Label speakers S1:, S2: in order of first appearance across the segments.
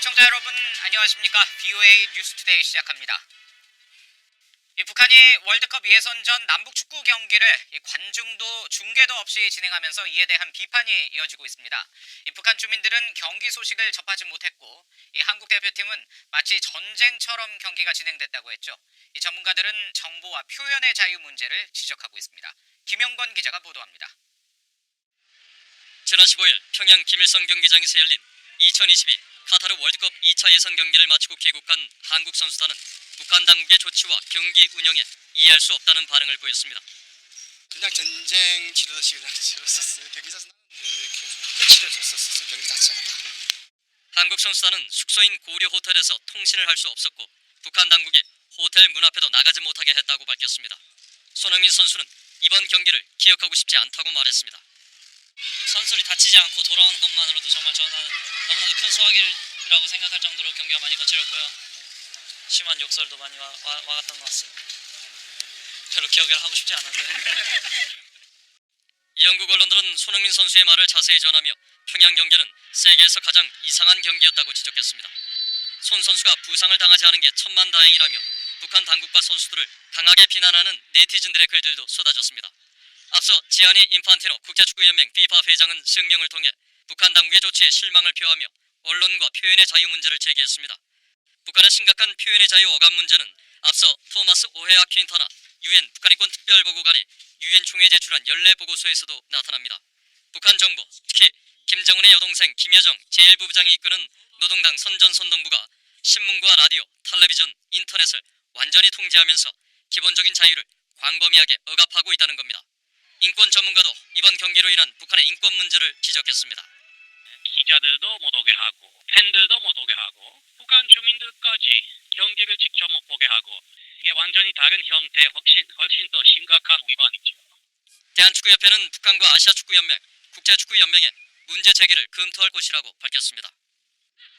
S1: 시청자 여러분 안녕하십니까? BOA 뉴스투데이 시작합니다. 이 북한이 월드컵 예선전 남북 축구 경기를 이 관중도 중계도 없이 진행하면서 이에 대한 비판이 이어지고 있습니다. 이 북한 주민들은 경기 소식을 접하지 못했고 이 한국 대표팀은 마치 전쟁처럼 경기가 진행됐다고 했죠. 이 전문가들은 정보와 표현의 자유 문제를 지적하고 있습니다. 김영건 기자가 보도합니다.
S2: 지난 15일 평양 김일성 경기장에서 열린 2022 카타르 월드컵 2차 예선 경기를 마치고 귀국한 한국 선수단은 북한 당국의 조치와 경기 운영에 이해할 수 없다는 반응을 보였습니다.
S3: 그냥 전쟁 치르듯이 그냥 치렀었어요. 경기 자체는 이렇게 끝치러졌었어요. 경기 자체가.
S2: 한국 선수단은 숙소인 고려 호텔에서 통신을 할 수 없었고 북한 당국이 호텔 문 앞에도 나가지 못하게 했다고 밝혔습니다. 손흥민 선수는 이번 경기를 기억하고 싶지 않다고 말했습니다. 선수들이 다치지 않고 돌아오는 것만으로도 정말 저는 너무나도 큰 소확이라고 생각할 정도로 경기가 많이 거칠었고요. 심한 욕설도 많이 와, 와, 와갔던 것 같습니다. 별로 기억을 하고 싶지 않았어요. 영국 언론들은 손흥민 선수의 말을 자세히 전하며 평양 경기는 세계에서 가장 이상한 경기였다고 지적했습니다. 손 선수가 부상을 당하지 않은 게 천만 다행이라며 북한 당국과 선수들을 강하게 비난하는 네티즌들의 글들도 쏟아졌습니다. 앞서 지아니 인판티노 국제축구연맹 FIFA 회장은声명을 통해 북한 당국의 조치에 실망을 표하며 언론과 표현의 자유 문제를 제기했습니다. 북한의 심각한 표현의 자유 억압 문제는 앞서 토마스 오헤아 퀸타나 유엔 북한인권 특별보고관이 유엔 총회에 제출한 연례 보고서에서도 나타납니다. 북한 정부, 특히 김정은의 여동생 김여정 제1부부장이 이끄는 노동당 선전선동부가 신문과 라디오, 텔레비전, 인터넷을 완전히 통제하면서 기본적인 자유를 광범위하게 억압하고 있다는 겁니다. 인권 전문가도 이번 경기로 인한 북한의 인권 문제를 지적했습니다.
S4: 기자들도 못 오게 하고 팬들도 못 오게 하고 북한 주민들까지 경기를 직접 못 보게 하고 이게 완전히 다른 형태 훨씬 훨씬 더 심각한 위반이죠.
S2: 대한축구협회는 북한과 아시아축구연맹, 국제축구연맹에 문제 제기를 검토할 것이라고 밝혔습니다.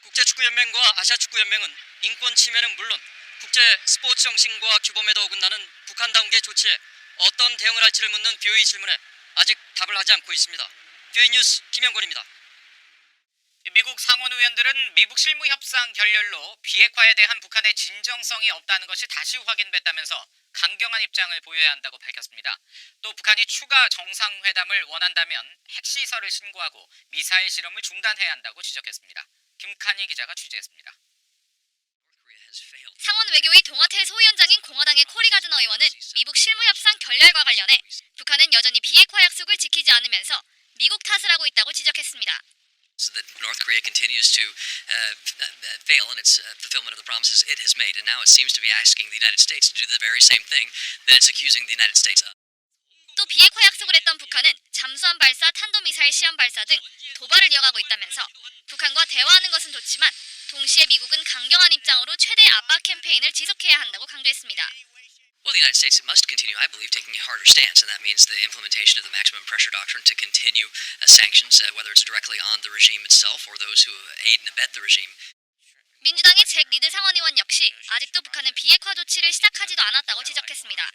S2: 국제축구연맹과 아시아축구연맹은 인권 침해는 물론 국제 스포츠 정신과 규범에도 어긋나는 북한 당국의 조치에 어떤 대응을 할지를 묻는 BOE 질문에 아직 답을 하지 않고 있습니다. BOE 뉴스 김영권입니다.
S1: 미국 상원 의원들은 미국 실무 협상 결렬로 비핵화에 대한 북한의 진정성이 없다는 것이 다시 확인됐다면서 강경한 입장을 보여야 한다고 밝혔습니다. 또 북한이 추가 정상회담을 원한다면 핵시설을 신고하고 미사일 실험을 중단해야 한다고 지적했습니다. 김칸희 기자가 취재했습니다.
S5: 상원 외교위 동아태 소위원장인 공화당의 코리 가드너 의원은 미국 실무협상 결렬과 관련해 북한은 여전히 비핵화 약속을 지키지 않으면서 미국 탓을 하고 있다고 지적했습니다.
S6: so that North Korea continues to uh, fail in its uh, fulfillment of the promises it has made. And now it seems to be asking the United States to do the very same thing that it's accusing the United States of.
S5: 또 비핵화 약속을 했던 북한은 잠수함 발사, 탄도미사일 시험 발사 등 도발을 이어가고 있다면서 북한과 대화하는 것은 좋지만 동시에 미국은 강경한 입장으로 최대 압박 캠페인을 지속해야 한다고 강조했습니다.
S6: Well, the United States must continue, I believe, taking a harder stance, and that means the implementation of the maximum pressure doctrine to continue uh, sanctions, uh, whether it's directly on the regime itself or those who aid and abet the regime.
S5: 민주당의 잭 리드 상원의원 역시 아직도 북한은 비핵화 조치를 시작하지도 않았다고 지적했습니다.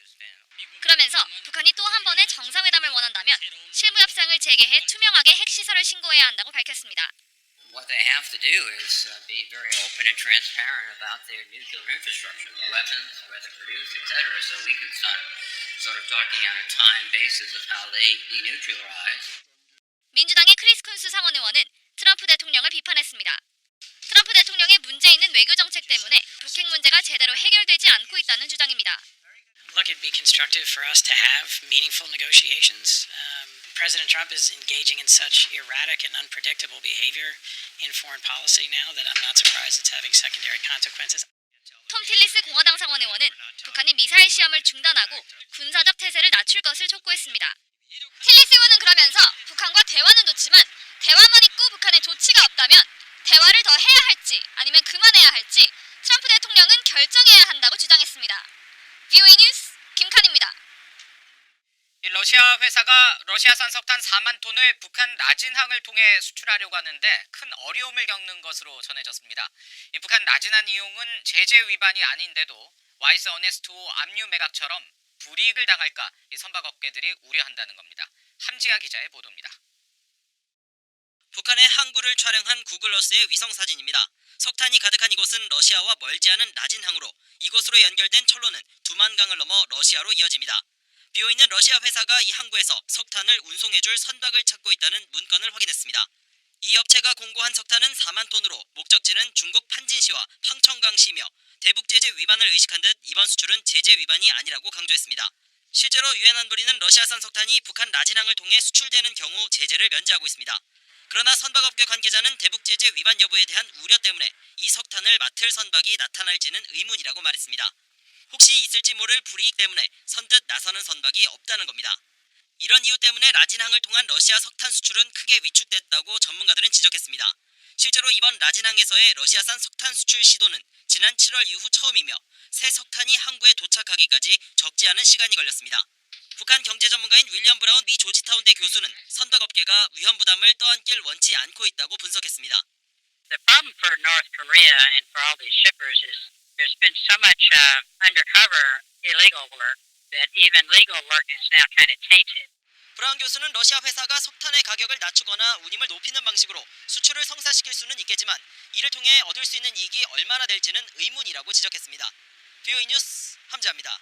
S5: 그러면서 북한이 또 한 번의 정상회담을 원한다면 실무 협상을 재개해 투명하게 핵시설을 신고해야 한다고 밝혔습니다.
S7: What they have to do is uh, be very open and transparent about their nuclear infrastructure, the weapons, where they're produced, etc., so we can start sort of talking on a time basis of how they denuclearize.
S5: 민주당의 크리스 쿤스 상원의원은 트럼프 대통령을 비판했습니다. 트럼프 대통령의 문제 있는 외교 정책 때문에 북핵 문제가 제대로 해결되지 않고 있다는 주장입니다.
S8: look, it'd be constructive for us to have meaningful negotiations. Um, President Trump is engaging in such erratic and unpredictable behavior in foreign policy now that I'm not surprised it's having secondary consequences.
S5: 톰 틸리스 공화당 상원의원은 북한이 미사일 시험을 중단하고 군사적 태세를 낮출 것을 촉구했습니다. 틸리스 의원은 그러면서 북한과 대화는 좋지만 대화만 있고 북한에 조치가 없다면 대화를 더 해야 할지 아니면 그만해야 할지 트럼프 대통령은 결정해야 한다고 주장했습니다. VOA 뉴스
S1: 러시아 회사가 러시아산 석탄 4만 톤을 북한 나진항을 통해 수출하려고 하는데 큰 어려움을 겪는 것으로 전해졌습니다. 이 북한 나진항 이용은 제재 위반이 아닌데도 와이스 어네스트호 압류 매각처럼 불이익을 당할까 이 선박업계들이 우려한다는 겁니다. 함지아 기자의 보도입니다.
S2: 북한의 항구를 촬영한 구글러스의 위성 사진입니다.
S9: 석탄이 가득한 이곳은 러시아와 멀지 않은 라진항으로 이곳으로 연결된 철로는 두만강을 넘어 러시아로 이어집니다. 비어있는 러시아 회사가 이 항구에서 석탄을 운송해줄 선박을 찾고 있다는 문건을 확인했습니다. 이 업체가 공고한 석탄은 4만 톤으로 목적지는 중국 판진시와 팡청강시며 대북 제재 위반을 의식한 듯 이번 수출은 제재 위반이 아니라고 강조했습니다. 실제로 유엔 안보리는 러시아산 석탄이 북한 라진항을 통해 수출되는 경우 제재를 면제하고 있습니다. 그러나 선박업계 관계자는 대북 제재 위반 여부에 대한 우려 때문에 이 석탄을 맡을 선박이 나타날지는 의문이라고 말했습니다. 혹시 있을지 모를 불이익 때문에 선뜻 나서는 선박이 없다는 겁니다. 이런 이유 때문에 라진항을 통한 러시아 석탄 수출은 크게 위축됐다고 전문가들은 지적했습니다. 실제로 이번 라진항에서의 러시아산 석탄 수출 시도는 지난 7월 이후 처음이며 새 석탄이 항구에 도착하기까지 적지 않은 시간이 걸렸습니다. 북한 경제 전문가인 윌리엄 브라운 미 조지타운대 교수는 선박업계가 위험 부담을 떠안길 원치 않고 있다고 분석했습니다.
S10: The problem for North Korea and for all these shippers is there's been so much uh, undercover illegal work that even legal work is now kind of tainted.
S9: 브라운 교수는 러시아 회사가 석탄의 가격을 낮추거나 운임을 높이는 방식으로 수출을 성사시킬 수는 있겠지만 이를 통해 얻을 수 있는 이익이 얼마나 될지는 의문이라고 지적했습니다. 비오이 뉴스 함재합니다.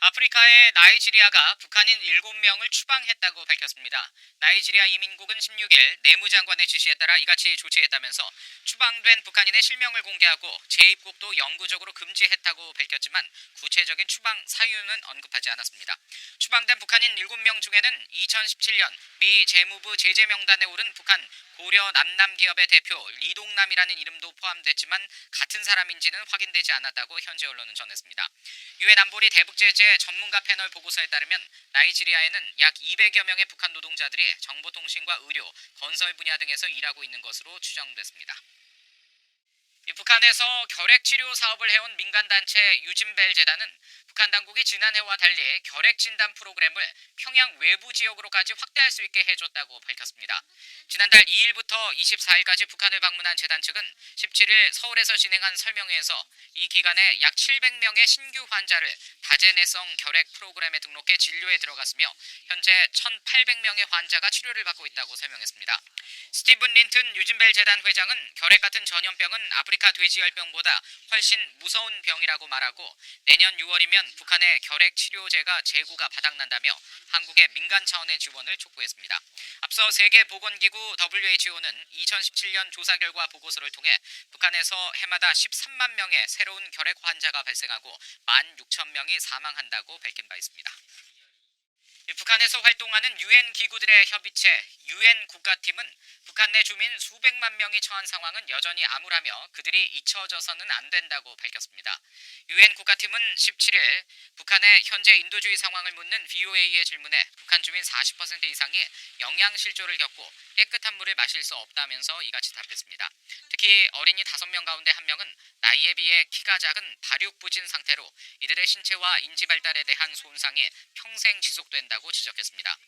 S1: 아프리카의 나이지리아가 북한인 7명을 추방했다고 밝혔습니다. 나이지리아 이민국은 16일 내무장관의 지시에 따라 이같이 조치했다면서 추방된 북한인의 실명을 공개하고 재입국도 영구적으로 금지했다고 밝혔지만 구체적인 추방 사유는 언급하지 않았습니다. 추방된 북한인 7명 중에는 2017년 미 재무부 제재 명단에 오른 북한 고려 남남 기업의 대표 리동남이라는 이름도 포함됐지만 같은 사람인지는 확인되지 않았다고 현지 언론은 전했습니다. 유엔 안보리 대북 제재 전문가 패널 보고서에 따르면 나이지리아에는 약 200여 명의 북한 노동자들이 정보통신과 의료, 건설 분야 등에서 일하고 있는 것으로 추정됐습니다. 이 북한에서 결핵 치료 사업을 해온 민간단체 유진벨 재단은 북한 당국이 지난해와 달리 결핵 진단 프로그램을 평양 외부 지역으로까지 확대할 수 있게 해줬다고 밝혔습니다. 지난달 2일부터 24일까지 북한을 방문한 재단 측은 17일 서울에서 진행한 설명회에서 이 기간에 약 700명의 신규 환자를 다제내성 결핵 프로그램에 등록해 진료에 들어갔으며 현재 1,800명의 환자가 치료를 받고 있다고 설명했습니다. 스티븐 린튼 유진벨 재단 회장은 결핵 같은 전염병은 아프리카 돼지열병보다 훨씬 무서운 병이라고 말하고 내년 6월이면 북한의 결핵 치료제가 재고가 바닥난다며 한국의 민간 차원의 지원을 촉구했습니다. 앞서 세계보건기구 WHO는 2017년 조사 결과 보고서를 통해 북한에서 해마다 13만 명의 새로운 결핵 환자가 발생하고 1만 6천 명이 사망한다고 밝힌 바 있습니다. 이 북한에서 활동하는 유엔 기구들의 협의체 유엔 국가팀은 북한 내 주민 수백만 명이 처한 상황은 여전히 암울하며 그들이 잊혀져서는 안 된다고 밝혔습니다. 유엔 국가팀은 17일 북한의 현재 인도주의 상황을 묻는 VOA의 질문에 북한 주민 40% 이상이 영양 실조를 겪고 깨끗한 물을 마실 수 없다면서 이같이 답했습니다. 특히 어린이 5명 가운데 1명은 나이에 비해 키가 작은 발육부진 상태로 이들의 신체와 인지 발달에 대한 손상이 평생 지속된다고 지적했습니다.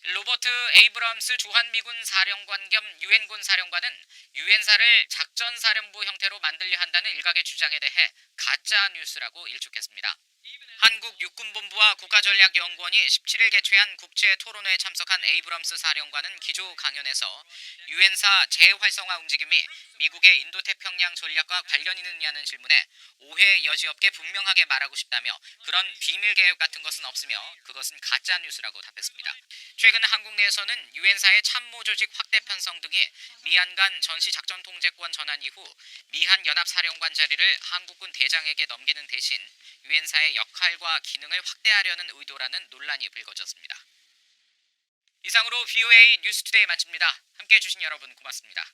S1: 로버트 에이브럼스 주한미군 사령관 겸 유엔군 사령관은 유엔사를 작전사령부 형태로 만들려 한다는 일각의 주장에 대해 가짜 뉴스라고 일축했습니다. 한국 육군본부와 국가전략연구원이 17일 개최한 국제 토론회에 참석한 에이브럼스 사령관은 기조 강연에서 유엔사 재활성화 움직임이 미국의 인도태평양 전략과 관련이 있느냐는 질문에 오해 여지 없게 분명하게 말하고 싶다며 그런 비밀 계획 같은 것은 없으며 그것은 가짜 뉴스라고 답했습니다. 최근 한국 내에서는 유엔사의 참모 조직 확대 편성 등이 미한 간 전시 작전 통제권 전환 이후 미한 연합 사령관 자리를 한국군 대장에게 넘기는 대신 유엔사의 역할 과 기능을 확대하려는 의도라는 논란이 불거졌습니다. 이상으로 VOA 뉴스투데이 마칩니다. 함께해 주신 여러분 고맙습니다.